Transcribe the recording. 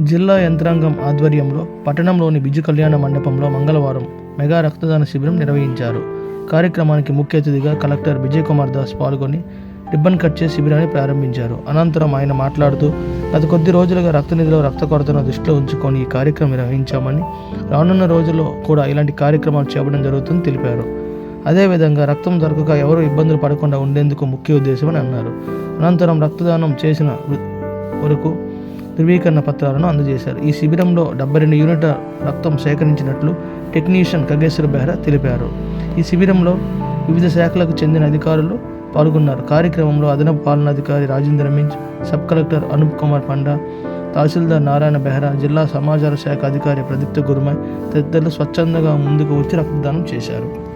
జిల్లా యంత్రాంగం ఆధ్వర్యంలో పట్టణంలోని బిజు కళ్యాణ మండపంలో మంగళవారం మెగా రక్తదాన శిబిరం నిర్వహించారు. కార్యక్రమానికి ముఖ్య అతిథిగా కలెక్టర్ విజయ్ కుమార్ దాస్ పాల్గొని రిబ్బన్ కట్ చేసి శిబిరాన్ని ప్రారంభించారు. అనంతరం ఆయన మాట్లాడుతూ గత కొద్ది రోజులుగా రక్తనిధిలో రక్త కొరతను దృష్టిలో ఉంచుకొని ఈ కార్యక్రమం నిర్వహించామని రానున్న రోజుల్లో కూడా ఇలాంటి కార్యక్రమాలు చేపడం జరుగుతుందని తెలిపారు. అదేవిధంగా రక్తం దొరకక ఎవరు ఇబ్బందులు పడకుండా ఉండేందుకు ముఖ్య ఉద్దేశమని అన్నారు. అనంతరం రక్తదానం చేసిన వరకు ధృవీకరణ పత్రాలను అందజేశారు. ఈ శిబిరంలో డెబ్బై రెండు యూనిట్ల రక్తం సేకరించినట్లు టెక్నీషియన్ ఖగేశ్వర బెహ్రా తెలిపారు. ఈ శిబిరంలో వివిధ శాఖలకు చెందిన అధికారులు పాల్గొన్నారు. కార్యక్రమంలో అదనపు పాలనాధికారి రాజేంద్ర మింజ్ సబ్ కలెక్టర్ అనూప్ కుమార్ పండా తహసీల్దార్ నారాయణ బెహ్రా జిల్లా సమాచార శాఖ అధికారి ప్రదీప్త గురుమై తదితరులు స్వచ్ఛందంగా ముందుకు వచ్చి రక్తదానం చేశారు.